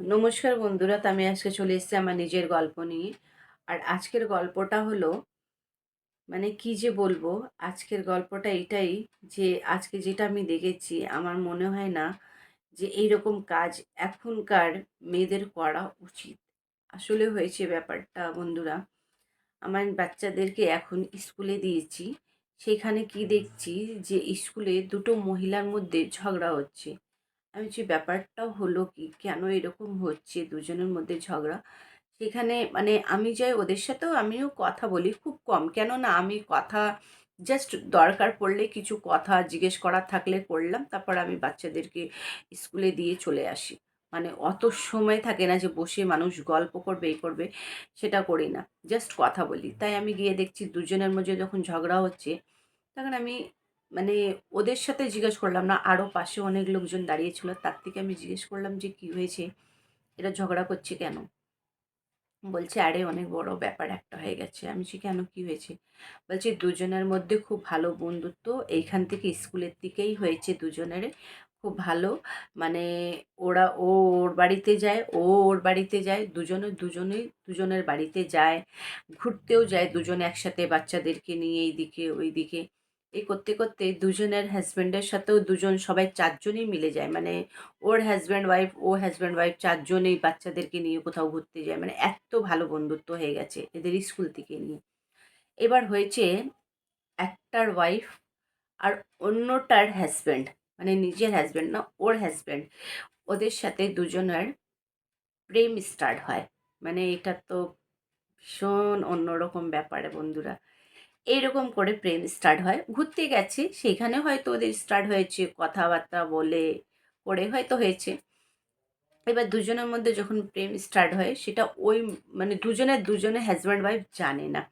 নমস্কার বন্ধুরা আমি আজকে চলে এসেছি আমার নিজের গল্প নিয়ে। আর আজকের গল্পটা হলো মানে কি যে বলব, আজকের গল্পটা এটাই যে আজকে যেটা আমি দেখেছি, আমার মনে হয় না যে এইরকম কাজ এখনকার মেয়েদের করা উচিত। আসলে হয়েছে ব্যাপারটা বন্ধুরা, আমার বাচ্চাদেরকে এখন স্কুলে দিয়েছি, সেখানে কি দেখছি যে স্কুলে দুটো মহিলার মধ্যে ঝগড়া হচ্ছে। আমি যে ব্যাপারটা হলো কি, কেন এরকম হচ্ছে, দুজনের মধ্যে ঝগড়া, সেখানে মানে আমি যাই ওদের সাথেও আমিও কথা বলি খুব কম। কেননা আমি কথা জাস্ট দরকার পড়লে কিছু কথা জিজ্ঞেস করার থাকলে করলাম, তারপর আমি বাচ্চাদেরকে স্কুলে দিয়ে চলে আসি। মানে অত সময় থাকে না যে বসে মানুষ গল্প করবে এই করবে, সেটা করি না জাস্ট কথা বলি। তাই আমি গিয়ে দেখছি দুজনের মধ্যে যখন ঝগড়া হচ্ছে, তখন আমি মানে ওদের সাথে জিজ্ঞেস করলাম না আরও পাশে অনেক লোকজন দাঁড়িয়েছিল তার থেকে আমি জিজ্ঞেস করলাম যে, কি হয়েছে? এরা ঝগড়া করছে কেন? বলছে, আরে, অনেক বড় ব্যাপার একটা হয়ে গেছে। আমি বলছি, কেন? কি হয়েছে? বলছে, দুজনের মধ্যে খুব ভালো বন্ধুত্ব, এইখান থেকে স্কুলের দিকেই হয়েছে দুজনের। খুব ভালো মানে ওরা ও ওর বাড়িতে যায়, ও ওর বাড়িতে যায়, দুজনে দুজনেই দুজনের বাড়িতে যায়, ঘুরতেও যায়, দুজনে একসাথে বাচ্চাদেরকে নিয়ে এইদিকে, ওইদিকে। এই করতে করতে দুজনের হাজব্যান্ডের সাথেও দুজন সবাই চারজনই মিলে যায়। মানে ওর হাজব্যান্ড ওয়াইফ ও হাজব্যান্ড ওয়াইফ চারজনেই বাচ্চাদেরকে নিয়ে কোথাও ঘুরতে যায়। মানে এত ভালো বন্ধুত্ব হয়ে গেছে এদের স্কুল থেকে নিয়ে। এবার হয়েছে একটার ওয়াইফ আর অন্যটার হাজব্যান্ড মানে নিজের হাজব্যান্ড না, ওর হাজব্যান্ড ওদের সাথে দুজনের প্রেম স্টার্ট হয়। মানে এটা তো ভীষণ অন্যরকম ব্যাপারে বন্ধুরা। এইরকম করে প্রেম স্টার্ট হয়। ঘুরতে গেছে, সেখানে হয়তো ওদের স্টার্ট হয়েছে, কথাবার্তা বলে করে হয়তো হয়েছে। এবার দুজনের মধ্যে যখন প্রেম স্টার্ট হয়, সেটা ওই মানে দুজনের দুজনের হাজব্যান্ড ওয়াইফ জানে না।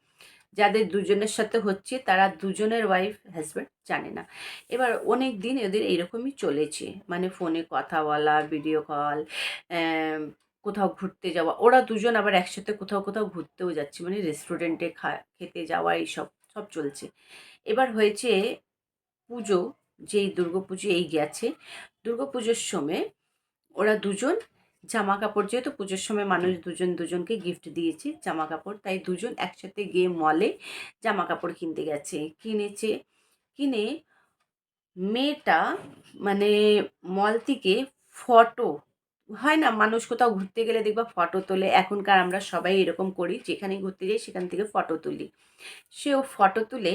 যাদের দুজনের সাথে হচ্ছে, তারা দুজনের ওয়াইফ হাজব্যান্ড জানে না। এবার অনেক দিন এদের এরকমই চলেছে। মানে ফোনে কথা বলা ভিডিও কল কোথাও ঘুরতে যাওয়া। ওরা দুজন আবার একসাথে কোথাও কোথাও ঘুরতেও যাচ্ছে। মানে রেস্টুরেন্টে খা, খেতে যাওয়া, এইসব। সব চলছে। এবার হয়েছে পুজো, যেই পুজো এই গেছে। পুজোর সময় ওরা দুজন জামা কাপড় যেহেতু পুজোর সময় মানুষ দুজন দুজনকে গিফট দিয়েছে জামা কাপড় তাই দুজন একসাথে গিয়ে মলে জামা কাপড় কিনতে গেছে। কিনেছে, কিনে মেয়েটা মানে মল থেকে ফটো হয় না মানুষ কোথাও ঘুরতে গেলে দেখবা ফটো তোলে। এখনকার আমরা সবাই এরকম করি যেখানে ঘুরতে যাই সেখান থেকে ফটো তুলি। সেও ফটো তুলে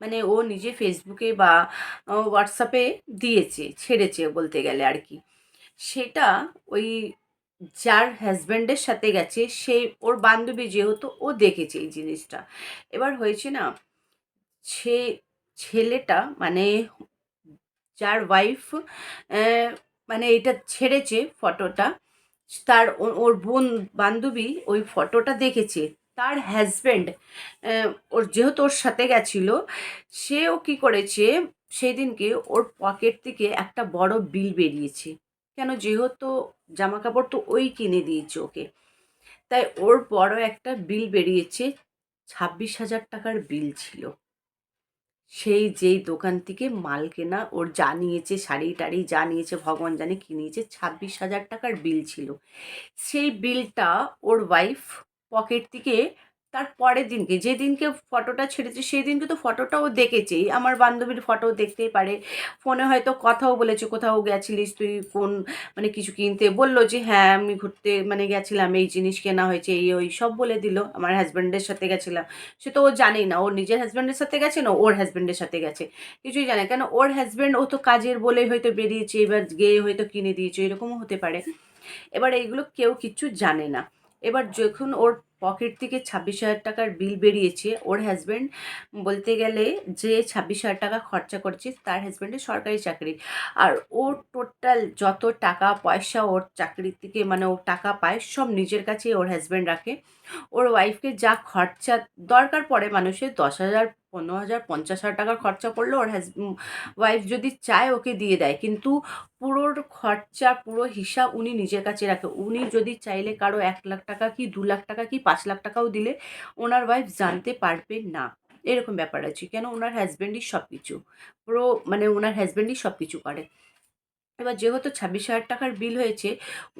মানে ও নিজে ফেসবুকে বা হোয়াটসঅ্যাপে দিয়েছে, ছেড়েছে বলতে গেলে আর কি। সেটা ওই যার হাজব্যান্ডের সাথে গেছে সেই ওর বান্ধবী যেহেতু ও দেখেছে এই জিনিসটা। এবার হয়েছে না, সে ছেলেটা মানে যার ওয়াইফ মানে এটা ছেড়েছে ফটোটা। তার ওর বোন, বান্ধবী ওই ফটোটা দেখেছে। তার হাজব্যান্ড ওর যেহেতু ওর সাথে গেছিল, সেও কি করেছে সেই দিনকে ওর পকেট থেকে একটা বড় বিল বেরিয়েছে। কেন? যেহেতু জামা কাপড় তো ওই কিনে দিয়েছে ওকে। তাই ওর বড় একটা বিল বেরিয়েছে, ছাব্বিশ হাজার টাকার বিল ছিল। সেই যেই দোকান থেকে মাল কেনা, ওর যা নিয়েছে, শাড়ি টাড়ি যা নিয়েছে, ভগবান জানে কী নিয়েছে, ছাব্বিশ হাজার টাকার বিল ছিল। সেই বিলটা ওর ওয়াইফ পকেট থেকে তার পরের দিনকে যেদিনকে ফটোটা ছেড়েছে, সেই দিনকে তো ফটোটাও দেখেছেই। আমার বান্ধবীর ফটো দেখতেই পারে। ফোনে হয়তো কথাও বলেছে, কোথাও গেছিলিস তুই? কোন মানে কিছু কিনতে? বলল যে হ্যাঁ আমি ঘুরতে মানে গেছিলাম, এই জিনিস কেনা হয়েছে, এই, ওই, সব বলে দিল। আমার হাজব্যান্ডের সাথে গেছিলাম। সে তো ও জানেই না ওর নিজের হাজব্যান্ডের সাথে গেছে না ওর হাজব্যান্ডের সাথে গেছে। কিছুই জানে কেন ওর হাজব্যান্ড ও তো কাজের বলে হয়তো বেরিয়েছে, এবার গিয়ে হয়তো কিনে দিয়েছে, এরকমও হতে পারে। এবার এইগুলো কেউ কিচ্ছু জানে না। এবার যখন ওর পকেট থেকে ছাব্বিশ হাজার টাকার বিল বেরিয়েছে। ওর হাজব্যান্ড বলতে গেলে যে ছাব্বিশ হাজার টাকা খরচা করছে, তার হাজব্যান্ডের সরকারি চাকরি। আর ও টোটাল যত টাকা পয়সা ওর চাকরির থেকে মানে ও টাকা পায়, সব নিজের কাছেই ওর হাজব্যান্ড রাখে। ওর ওয়াইফকে যা খরচা দরকার পড়ে মানুষের, দশ হাজার পনেরো হাজার, পঞ্চাশ হাজার টাকার খরচা পড়লে ওর হাজ ওয়াইফ যদি চায় ওকে দিয়ে দেয়। কিন্তু পুরোর খরচা, পুরো হিসাব উনি নিজের কাছে রাখে। উনি যদি চাইলে কারও এক লাখ টাকা কি, দু লাখ টাকা কি, পাঁচ লাখ টাকাও দিলে, ওনার ওয়াইফ জানতে পারবে না। এরকম ব্যাপার আছে। কেন? ওনার হাজব্যান্ডই সব কিছু পুরো মানে ওনার হাজব্যান্ডই সব কিছু করে। এবার যেহেতু ছাব্বিশ হাজার টাকার বিল হয়েছে,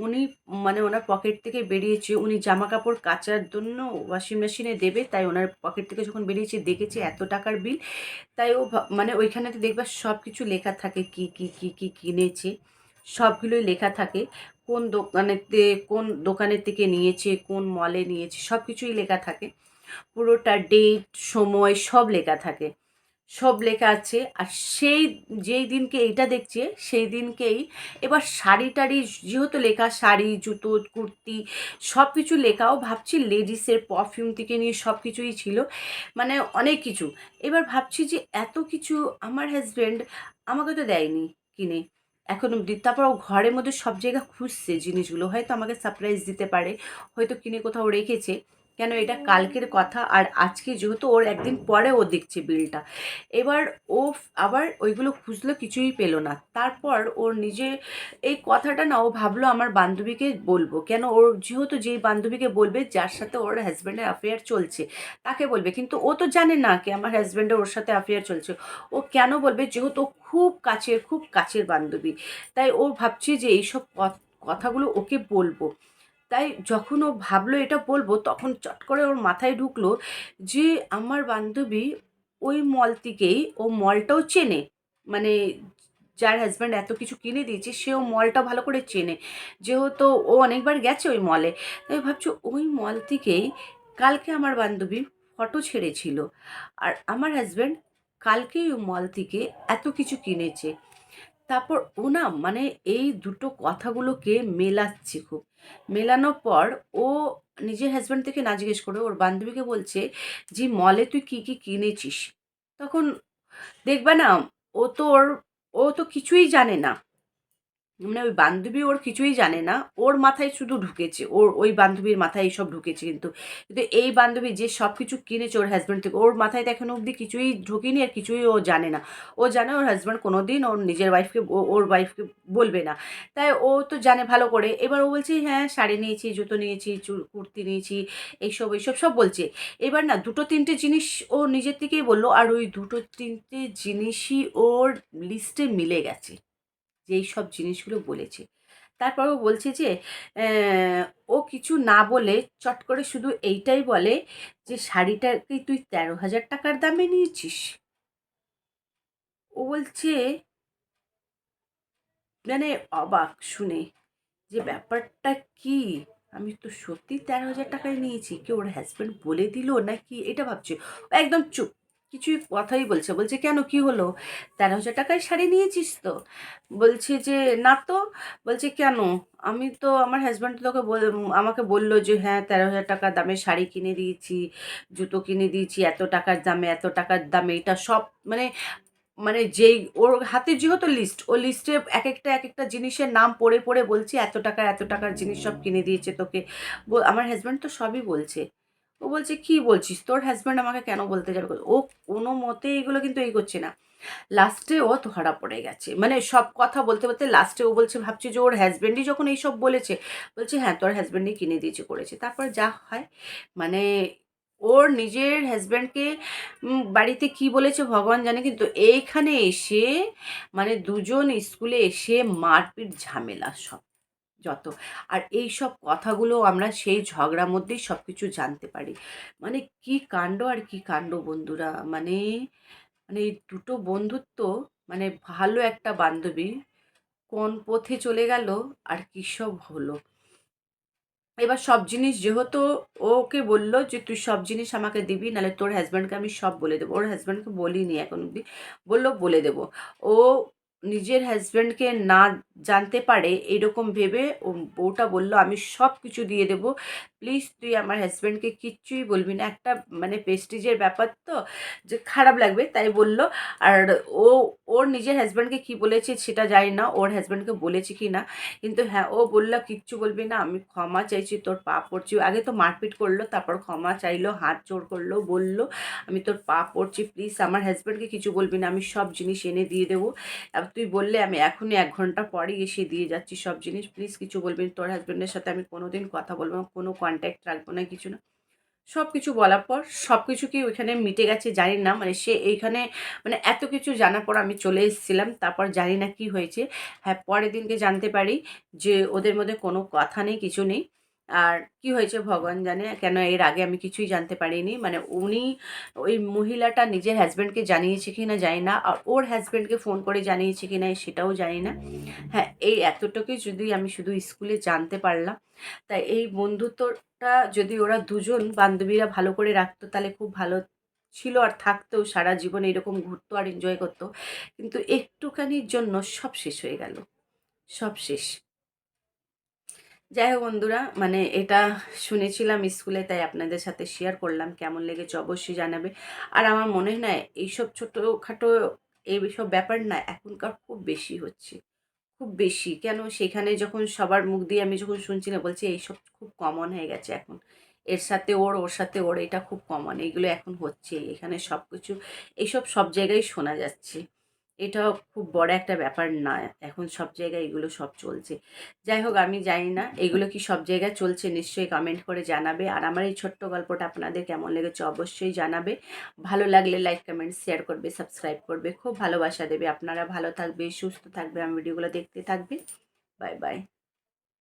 উনি মানে ওনার পকেট থেকে বেরিয়েছে, উনি জামা কাপড় কাচার জন্য ওয়াশিং মেশিনে দেবে, তাই ওনার পকেট থেকে যখন বেরিয়েছে, দেখেছে এত টাকার বিল তাই ও মানে ওইখানেতে দেখবার সব কিছু লেখা থাকে, কি কি কি কি কিনেছে, সবগুলোই লেখা থাকে, কোন দোকানেতে, কোন দোকানের থেকে নিয়েছে, কোন মলে নিয়েছে সব কিছুই লেখা থাকে, পুরোটা ডেট সময় সব লেখা থাকে। সব লেখা আছে। আর সেই যেই দিনকে এইটা দেখছে, সেই দিনকেই এবার শাড়ি টাড়ি যেহেতু লেখা, শাড়ি, জুতো, কুর্তি সব কিছু লেখাও, ভাবছি লেডিসের পারফিউম থেকে নিয়ে সব কিছুই ছিল মানে অনেক কিছু। এবার ভাবছি যে এত কিছু আমার হাজব্যান্ড আমাকে তো দেয়নি কিনে। এখন তারপর ও ঘরের মধ্যে সব জায়গা খুঁজছে, জিনিসগুলো। হয়তো আমাকে সারপ্রাইজ দিতে পারে, হয়তো কিনে কোথাও রেখেছে। কেন এটা কালকের কথা? আর আজকে যেহেতু ওর একদিন পরে ও দেখছে বিলটা। এবার ও আবার ওইগুলো খুঁজলো, কিছুই পেল না। তারপর ওর নিজে, এই কথাটা না, ও ভাবলো আমার বান্ধবীকে বলব। কেন ওর যেহেতু যেই বান্ধবীকে বলবে, যার সাথে ওর হাজব্যান্ডের অ্যাফেয়ার চলছে, তাকে বলবে। কিন্তু ও তো জানে না কি আমার হাজব্যান্ডের ওর সাথে অ্যাফেয়ার চলছে। ও কেন বলবে? যেহেতু খুব কাছের খুব কাছের বান্ধবী। তাই ও ভাবছে যে এইসব কথ- কথাগুলো ওকে বলব। তাই যখন ও ভাবলো এটা বলব, তখন চট করে ওর মাথায় ঢুকলো যে আমার বান্ধবী ওই মল থেকেই, ও মলটাও চেনে। মানে যার হাজব্যান্ড এত কিছু কিনে দিয়েছে, সেও মলটা ভালো করে চেনে। যেহেতু ও অনেকবার গেছে ওই মলে তাই ভাবছ ওই মল থেকেই কালকে আমার বান্ধবী ফটো ছেড়েছিল। আর আমার হাজব্যান্ড কালকেই ওই মল থেকে এত কিছু কিনেছে। তারপর ও না মানে এই দুটো কথাগুলোকে মেলাচ্ছে খুব। মেলানোর পর ও নিজের হাজব্যান্ড থেকে না জিজ্ঞেস করে, ওর বান্ধবীকে বলছে যে, মলে তুই কি কি কিনেছিস? তখন দেখবা না, ও তোর ও তো কিছুই জানে না। মানে ওই বান্ধবী ওর কিছুই জানে না। ওর মাথায় শুধু ঢুকেছে। ওর ওই বান্ধবীর মাথায় এইসব ঢুকেছে কিন্তু। কিন্তু এই বান্ধবী যে সব কিছু কিনেছে ওর হাজব্যান্ড থেকে, ওর মাথায় তো এখনও অবধি কিছুই ঢুকিনি আর কিছুই ও জানে না। ও জানে ওর হাজব্যান্ড কোনো দিন ওর নিজের ওয়াইফকে ওর ওয়াইফকে বলবে না। তাই ও তো জানে ভালো করে। এবার ও বলছে হ্যাঁ শাড়ি নিয়েছি, জুতো নিয়েছি কুর্তি নিয়েছি, এইসব এইসব, সব বলছে। এবার না, দুটো, তিনটে জিনিস ও নিজের থেকেই বলল, আর ওই দুটো, তিনটে জিনিসই ওর লিস্টে মিলে গেছে। যেই সব জিনিসগুলো বলেছে। তারপর ও বলছে যে ও কিছু না বলে চট করে শুধু এইটাই বলে যে শাড়িটাকে তুই তেরো হাজার টাকার দামে নিয়েছিস? ও বলছে মানে অবাক শুনে যে ব্যাপারটা কি? আমি তো সত্যি তেরো হাজার টাকায় নিয়েছি। কি ওর হাজব্যান্ড বলে দিল নাকি? এটা ভাবছে। ও একদম চুপ। কিছুই কথাই বলছে। বলছে, কেন? কি হলো? তেরো হাজার টাকায় শাড়ি নিয়েছিস তো? বলছে যে, না তো। বলছে, কেন? আমি তো, আমার হাজব্যান্ড তোকে বল- আমাকে বলল যে হ্যাঁ তেরো হাজার টাকার দামে শাড়ি কিনে দিয়েছি, জুতো কিনে দিয়েছি, এত টাকার দামে, এত টাকার দামে, এটা সব মানে মানে যেই, ওর হাতে যেহেতু লিস্ট ও লিস্টে এক একটা এক একটা জিনিসের নাম পড়ে পড়ে বলছি, এত টাকার এত টাকার জিনিস সব কিনে দিয়েছে তোকে। আমার হাজব্যান্ড তো সবই বলছে। ও বলছে, কি বলছিস? তোর হাজব্যান্ড আমাকে কেন বলতে যাবে? ও কোনো মতে এইগুলো কিন্তু এই করছে না। লাস্টে ও ধরা পড়ে গেছে। মানে সব কথা বলতে বলতে লাস্টে ও বলছে, ভাবছে যে ওর হাজব্যান্ডই যখন এইসব বলেছে, বলছে হ্যাঁ তোর হাজব্যান্ডই কিনে দিয়েছে, করেছে। তারপর যা হয় মানে ওর নিজের হাজব্যান্ডকে বাড়িতে কি বলেছে ভগবান জানে, কিন্তু এইখানে এসে মানে দুজন স্কুলে এসে মারপিট ঝামেলা সব। যত। আর এই সব কথাগুলো আমরা সেই ঝগড়ার মধ্যেই সব কিছু জানতে পারি। মানে কি কাণ্ড আর কি কাণ্ড বন্ধুরা? মানে মানে এই দুটো বন্ধুত্ব মানে ভালো একটা বান্ধবী কোন পথে চলে গেল আর কী সব হলো। এবার সব জিনিস যেহেতু ওকে বলল যে, তুই সব জিনিস আমাকে দিবি, নাহলে তোর হাজব্যান্ডকে আমি সব বলে দেবো। ওর হাজব্যান্ডকে বলিনি এখন অব্দি। বলল, বলে দেবো। ও নিজের হাজব্যান্ডকে না জানতে পারে, এরকম ভেবে ও বউটা বলল, আমি সব কিছু দিয়ে দেবো প্লিজ তুই আমার হাজব্যান্ডকে কিচ্ছুই বলবি না। একটা মানে প্রেস্টিজের ব্যাপার তো, যে খারাপ লাগবে তাই বলল। আর ও, ওর নিজের হাজব্যান্ডকে কি বলেছে সেটা জানি না, ওর হাজব্যান্ডকে বলেছে কি না। কিন্তু হ্যাঁ ও বলল, কিচ্ছু বলবি না, আমি ক্ষমা চাইছি, তোর পা পড়ছি। আগে তো মারপিট করল, তারপর ক্ষমা চাইলো, হাত জোর করল, বলল, আমি তোর পা পড়ছি প্লিজ আমার হাজব্যান্ডকে কিছু বলবি না, আমি সব জিনিস এনে দিয়ে দেবো। আর তুই বললে, আমি এখনই এক ঘণ্টা পরেই এসে দিয়ে যাচ্ছি সব জিনিস প্লিজ কিছু বলবি তোর হাজব্যান্ডের সাথে আমি কোনোদিন কথা বলব না, কোনো কন্ট্যাক্ট রাখব না, কিছু না। সব কিছু বলার পর সব কিছু কি ওইখানে মিটে গেছে জানি না মানে সে এইখানে মানে এত কিছু জানার পর আমি চলে এসেছিলাম, তারপর জানি না কি হয়েছে। হ্যাঁ পরের দিনকে জানতে পারি যে ওদের মধ্যে কোনো কথা নেই, কিছু নেই। আর কি হয়েছে ভগবান জানে, কেন এর আগে আমি কিছুই জানতে পারিনি। মানে উনি ওই মহিলাটা নিজের হাজব্যান্ডকে জানিয়েছে কি না জানি না, আর ওর হাজব্যান্ডকে ফোন করে জানিয়েছে কি না সেটাও জানি না। হ্যাঁ এই এতটুকুই যদি আমি শুধু স্কুলে জানতে পারলাম। তাই এই বন্ধুত্বটা যদি ওরা দুজন বান্ধবীরা ভালো করে রাখতো, তাহলে খুব ভালো ছিল আর থাকতো সারা জীবন এরকম ঘুরতো আর এনজয় করতো। কিন্তু একটুখানির জন্য সব শেষ হয়ে গেল। সব শেষ। যাই হোক বন্ধুরা মানে এটা শুনেছিলাম স্কুলে, তাই আপনাদের সাথে শেয়ার করলাম কেমন লেগেছে অবশ্যই জানাবে। আর আমার মনে হয় না, এইসব ছোটোখাটো এইসব ব্যাপার না, এখনকার খুব বেশি হচ্ছে। খুব বেশি। কেন? সেখানে যখন সবার মুখ দিয়ে আমি যখন শুনছি না, বলছি এইসব খুব কমন হয়ে গেছে এখন। এর সাথে ওর ওর সাথে ওর, এটা খুব কমন এইগুলো এখন হচ্ছে এখানে সব কিছু এইসব সব জায়গায় শোনা যাচ্ছে। এটাও খুব বড় একটা ব্যাপার না। এখন সব জায়গায় এগুলো সব চলছে। যাই হোক, আমি জানি না, এগুলো কি সব জায়গায় চলছে নিশ্চয়ই কমেন্ট করে জানাবে। আর আমার এই ছোট্ট গল্পটা আপনাদের কেমন লেগেছে অবশ্যই জানাবে। ভালো লাগলে লাইক কমেন্ট শেয়ার করবে সাবস্ক্রাইব করবে। খুব ভালোবাসা দেবে। আপনারা ভালো থাকবে, সুস্থ থাকবে। আমার ভিডিওগুলো দেখতে থাকবে। Bye bye